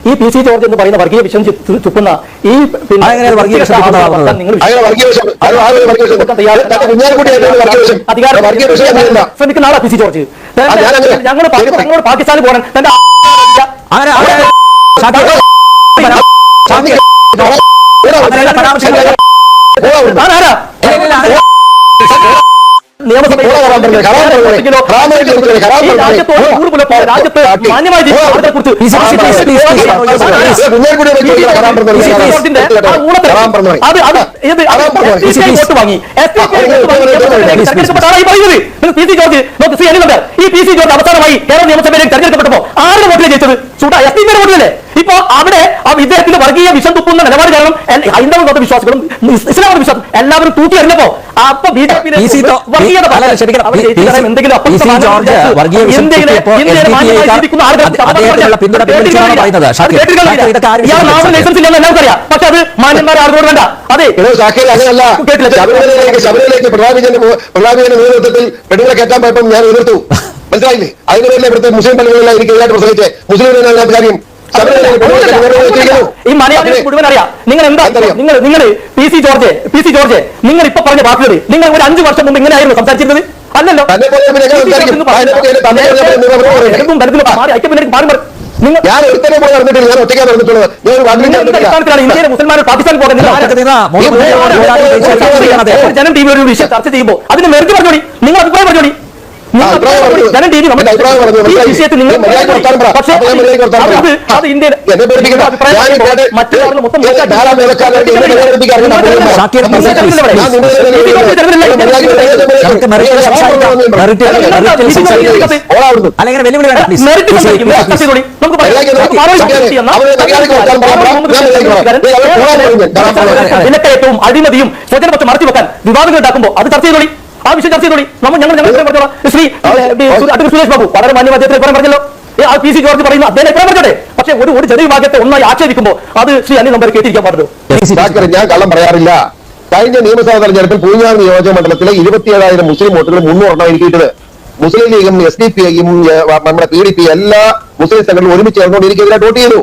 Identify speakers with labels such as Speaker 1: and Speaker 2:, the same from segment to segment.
Speaker 1: ഈ P C George എന്ന് പറയുന്ന വർഗീയ വിഷം ചുക്കുന്ന ഈ ശ്രമിക്കുന്ന ആളാ പി സി ജോർജ്. ഞങ്ങൾ ഞങ്ങൾ പാകിസ്ഥാനിൽ പോകണം. തന്റെ
Speaker 2: അങ്ങനെ
Speaker 1: ഈ C George P C George അവസാനമായി കേരള നിയമസഭയിലേക്ക് തെരഞ്ഞെടുക്കപ്പെട്ടപ്പോ ആരുടെ വോട്ടിലെ ജയിച്ചത് ചൂട്ടാ എസ് പി വോട്ടിലല്ലേ ഇപ്പൊ അവിടെ ആ ഇദ്ദേഹത്തിന് വർഗീയ വിഷം തുപ്പുന്ന നിലപാട് കാരണം ഹൈന്ദവ മത വിശ്വാസികളും ഇസ്ലാമത വിശ്വാസം എല്ലാവരും തൂക്കി എറിഞ്ഞപ്പോ അപ്പൊ ബി ജെ
Speaker 2: പി
Speaker 1: പക്ഷെ അത് മാന്യന്മാരെ ആളുകളോട് വേണ്ട. അതെ.
Speaker 3: എടോ ഷാക്കിർ അങ്ങനെയല്ല.
Speaker 1: കേട്ടില്ല.
Speaker 3: ശബരിമലയിലേക്ക് ശബരിമലയിലേക്ക് പിണറായി വിജയന്റെ പിണറായി വിജയന്റെ നേതൃത്വത്തിൽ പെണ്ണുങ്ങളെ കയറ്റാൻ പോയപ്പോൾ ഞാൻ എതിർത്തു. മനസ്സിലായില്ലേ? അതിന് വേണ്ടി ഇവിടുത്തെ മുസ്ലിം പള്ളികളിലായിരിക്കും പ്രസംഗിച്ചേ മുസ്ലിം കാര്യം.
Speaker 1: ഈ മലയാളികൾ
Speaker 3: അതിന്
Speaker 1: മുഴുവൻ അറിയാം. നിങ്ങൾ എന്താ നിങ്ങൾ നിങ്ങൾ P C George P C George നിങ്ങൾ ഇപ്പൊ പറഞ്ഞ വാക്കുകൾ നിങ്ങൾ ഒരു അഞ്ചു വർഷം മുമ്പ് ഇങ്ങനെയായിരുന്നു സംസാരിച്ചിരുന്നത്? അല്ലല്ലോ. മാറി മാറി
Speaker 3: ഞാൻ ഒരുത്തനെ പോലെ നടന്നിട്ടില്ല. ഞാൻ ഒറ്റയ്ക്ക് നടന്നിട്ടുള്ളത്. ഞാൻ ഒരു
Speaker 1: ഇന്ത്യയിലെ ജനം ടി വി ഒരു വിഷയം ചർച്ച ചെയ്യുമ്പോൾ അതിന് മെറുതി പറഞ്ഞോളി നിങ്ങൾ അഭിപ്രായം പറഞ്ഞോളി നിങ്ങൾ
Speaker 3: ആ, അഭിപ്രായം
Speaker 1: അഭിപ്രായം
Speaker 3: പറഞ്ഞു.
Speaker 1: ജനം ടി വി
Speaker 3: എന്റെ അഭിപ്രായം പറഞ്ഞു.
Speaker 1: ഈ
Speaker 3: മനസ്സിലായി.
Speaker 1: വിഷയത്തിൽ നിങ്ങൾ
Speaker 3: ഈ മര്യാദയ്ക്ക് വർത്താനം പറ.
Speaker 1: പക്ഷേ
Speaker 3: അപ്പോൾ ഞാൻ മര്യാദയ്ക്ക് വർത്താനം
Speaker 1: അത്
Speaker 3: പറ.
Speaker 1: അത് ഇന്ത്യയിൽ
Speaker 3: എന്നെ പേടിപ്പിക്കണ്ട.
Speaker 1: അഭിപ്രായം
Speaker 3: ഞാൻ
Speaker 1: പറയുമ്പോൾ
Speaker 3: ഇവിടെ
Speaker 1: മറ്റുള്ളവരുടെ മൊത്തം
Speaker 3: ഇവിടെ ധാരാളം വേലക്കാരായിട്ട് എന്നെ പേടിപ്പിക്കാൻ അറിയുന്ന ആളുകളുണ്ട്.
Speaker 2: ഷാക്കിർ,
Speaker 3: അപ്പോൾ
Speaker 2: please,
Speaker 3: ഞാൻ
Speaker 2: please,
Speaker 3: ഞാൻ
Speaker 2: please.
Speaker 3: നിങ്ങളുടെ നേരെ
Speaker 1: ഈ
Speaker 3: ഞാൻ
Speaker 1: തെരുവിലല്ല, ഈ
Speaker 3: മര്യാദയ്ക്ക്
Speaker 1: തെരുവിലല്ല.
Speaker 2: നമുക്ക് മെറിറ്റിൽ സംസാരിക്കാം. മെറിറ്റിൽ- മെറിറ്റിൽ സംസാരിക്കാം.
Speaker 3: ഓടാ അവിടുന്ന്.
Speaker 2: അല്ല ഇങ്ങനെ വെല്ലുവിളി വേണ്ട.
Speaker 1: നമുക്ക്. വിലക്കയറ്റവും അഴിമതിയും സ്വജനപക്ഷം മറച്ചു വെക്കാൻ വിവാദങ്ങൾ ഉണ്ടാക്കുമ്പോൾ അത് ചർച്ച ചെയ്തോളി ആ വിഷയം ചർച്ച ചെയ്തോളി. നമ്മൾ ഞങ്ങൾ ഞങ്ങൾ ശ്രീ സുരേഷ് ബാബു വളരെ മാന്യ അദ്ദേഹത്തിന് ഇത്രയും പറഞ്ഞല്ലോ. ആ പി സി ജോർജ് പറയുന്നു അദ്ദേഹം എപ്പോഴും പറഞ്ഞോട്ടെ. പക്ഷെ ഒരു ഒരു ചെറിയ ഭാഗത്തെ ഒന്നായി ആക്ഷേപിക്കുമ്പോൾ അത് ശ്രീ അനിൽ നമ്പർ കേട്ടിരിക്കാൻ പാടുള്ളൂ.
Speaker 3: ഞാൻ കള്ളം പറയാറില്ല. കഴിഞ്ഞ നിയമസഭാ തെരഞ്ഞെടുപ്പിൽ പൂഞ്ഞാർ നിയോജക മണ്ഡലത്തിലെ ഇരുപത്തിയേഴായിരം മുസ്ലിം വോട്ടുകൾ മുന്നൂറെണ്ണം എനിക്ക് കിട്ടിയത് മുസ്ലിം ലീഗും എസ് ഡി പി ഐയും നമ്മുടെ പി ഡി പി എല്ലാ മുസ്ലിം സംഘടനകളും ഒരുമിച്ച് ചേർന്നുകൊണ്ട് എനിക്കെതിരെ വോട്ട് ചെയ്തു.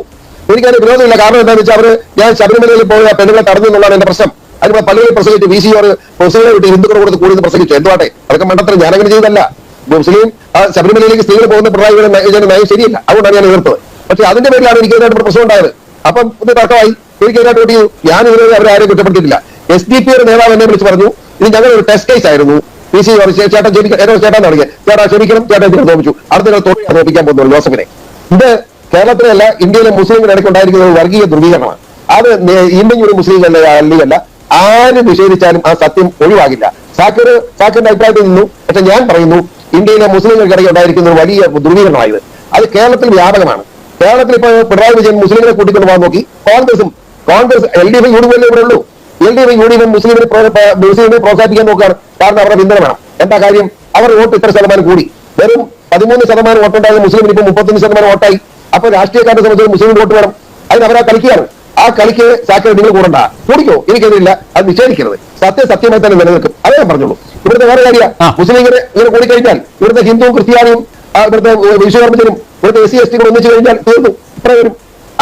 Speaker 3: എനിക്കതിന് വിരോധമില്ല. കാരണം എന്താണെന്ന് വെച്ചാൽ അവർ ഞാൻ ശബരിമലയിൽ പോയ പെണ്ണുങ്ങളെ തടഞ്ഞു എന്നുള്ളതാണ് എന്റെ പ്രശ്നം. അതിന് പലരും പ്രസംഗിച്ചു വി സി ആർ പ്രസംഗം വിട്ട് ഹിന്ദുക്കൾ കൊടുത്ത് കൂടുതൽ പ്രസംഗിച്ചു. എന്തുവാട്ടെ? അതൊക്കെ മണ്ടത്തരം ഞാനങ്ങനെ ചെയ്തല്ല മുസ്ലിം ആ ശബരിമലയിലേക്ക് സ്ത്രീകൾ പോകുന്ന പിണറായി വിജയൻ നയ- ശരിയല്ല. അതുകൊണ്ടാണ് ഞാൻ എതിർത്തത്. പക്ഷെ അതിന്റെ പേരിലാണ് എനിക്ക് ഇതിനായിട്ട് പ്രശ്നം ഉണ്ടായത്. അപ്പം ഇത് തർക്കമായി. എനിക്ക് എതിരായിട്ട് വോട്ട് ഞാൻ ഇതിനെ അവരെ ആരെയും കുറ്റപ്പെടുത്തിയിട്ടില്ല. എസ് ഡി പി ഒരു നേതാവ് എന്നെ വിളിച്ച് പറഞ്ഞു ഇനി ഞങ്ങൾ ഒരു ടെസ്റ്റ് കേസ് ആയിരുന്നു പി സി ചേട്ടൻ ക്ഷമിക്കണം എന്നോട് ചേട്ടൻ തുടങ്ങിയ ചേട്ടാ ക്ഷമിക്കണം. ചേട്ടൻ തോപ്പിച്ചു അടുത്ത തൊഴിൽ തോപ്പിക്കാൻ പോകുന്നു ജോസഫിനെ. ഇത് കേരളത്തിലല്ല ഇന്ത്യയിലെ മുസ്ലിങ്ങളുടെ ഇടയ്ക്ക് ഉണ്ടായിരിക്കുന്ന ഒരു വർഗീയ ധ്രുവീകരണമാണ്. അത് ഇന്ത്യൻ ഒരു അല്ല അല്ലിയല്ല ആര് നിഷേധിച്ചാലും ആ സത്യം ഒഴിവാകില്ല. സാക്കിർ സാക്കിറിന്റെ അഭിപ്രായത്തിൽ നിന്നു പക്ഷെ ഞാൻ പറയുന്നു ഇന്ത്യയിലെ മുസ്ലിങ്ങൾക്കിടയിൽ ഉണ്ടായിരിക്കുന്ന ഒരു വലിയ ദുർവീകരണമായത് അത് കേരളത്തിൽ വ്യാപകമാണ്. കേരളത്തിൽ ഇപ്പോൾ പിണറായി വിജയൻ മുസ്ലിങ്ങളെ കൂട്ടിക്കൊണ്ട് പോകാൻ നോക്കി. കോൺഗ്രസും Congress L D F U ഇവിടെ ഉള്ളൂ. എൽ ഡി എഫ് യു മുസ്ലിങ്ങളെ മുസ്ലിമിനെ പ്രോത്സാഹിപ്പിക്കാൻ നോക്കുകയാണ്. കാരണം അവരുടെ പിന്തുണ വേണം. എന്താ കാര്യം? അവർ വോട്ട് ഇത്ര ശതമാനം കൂടി. വെറും പതിമൂന്ന് ശതമാനം വോട്ടുണ്ടായത് മുസ്ലിമിന് ഇപ്പൊ മുപ്പത്തഞ്ച് ശതമാനം വോട്ടായി. അപ്പൊ രാഷ്ട്രീയക്കാരുടെ സംബന്ധിച്ച് മുസ്ലിം വോട്ട് വേണം. അതിന് അവരാ കളിക്കുകയാണ്. കളിക്ക് സാക്കിയ നിങ്ങൾ കൂടണ്ട. കൂടിക്കോ. എനിക്കെതിരില്ല. അത് നിഷേധിക്കരുത്. സത്യം സത്യമായി തന്നെ നിലനിൽക്കും. അതേ പറഞ്ഞോളൂ. ഇവിടുത്തെ വേറെ കാര്യ. മുസ്ലിം ഇങ്ങനെ ഇങ്ങനെ കൂടിക്കഴിഞ്ഞാൽ ഇവിടുത്തെ ഹിന്ദുവും ക്രിസ്ത്യാനിയും ഇവിടുത്തെ വിശ്വകർമ്മജനും ഇവിടുത്തെ എസ് സി എസ് ടികളും ഒന്നിച്ചു കഴിഞ്ഞാൽ തീർന്നു. ഇത്ര വരും.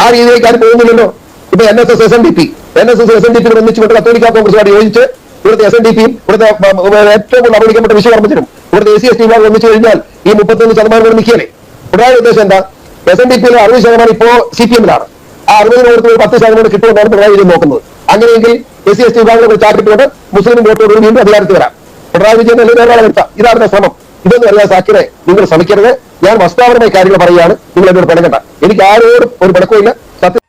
Speaker 3: ആ രീതിയിലേക്ക് ആരും പോകുന്നില്ലല്ലോ. ഇപ്പൊ N S S S N D P N S S S N D P ഒന്നിച്ചുകൊണ്ട് കത്തോലിക്ക കോൺഗ്രസുമായിട്ട് യോജിച്ച് ഇവിടുത്തെ എസ് എൻ ഡി പിയും ഇവിടുത്തെ ഏറ്റവും കൂടുതൽ അവഗണിക്കപ്പെട്ട വിശ്വകർമ്മജനും ഇവിടുത്തെ എസ് സി എസ് ടി വിഭാഗം ഒന്നിച്ചു കഴിഞ്ഞാൽ ഈ മുപ്പത്തൊന്ന് ശതമാനം കൂടെ നിൽക്കിയല്ലേ പിണറായി ഉദ്ദേശം എന്താ? എസ് എൻ ഡി പിയിലെ അറുപത് ശതമാനം ഇപ്പോ സി പി എമ്മിലാണ്. ആ അറുപതിന് കൊടുത്ത് ഒരു പത്ത് ശതമാനം കിട്ടുമെന്നാണ് പിണറായി വിജയൻ നോക്കുന്നത്. അങ്ങനെയെങ്കിൽ എസ് സി എസ് ടി വിഭാഗങ്ങൾ ചാർട്ടിട്ടുകൊണ്ട് മുസ്ലിം വോട്ടോട് വീണ്ടും അധികാരത്തിൽ വരാം. പിണറായി വിജയൻ അല്ലെങ്കിൽ ഒരാളെ വരുത്താം ഇതാണ് ശ്രമം. ഇതൊന്നും അറിയാൻ സാക്കിനെ നിങ്ങൾ ശ്രമിക്കരുത്. ഞാൻ വസ്തുതാപരമായ കാര്യങ്ങൾ പറയുകയാണ്. നിങ്ങൾ എന്നോട് പിണങ്ങണ്ട. എനിക്ക് ആരോടും ഒരു പിണക്കമില്ല സത്യം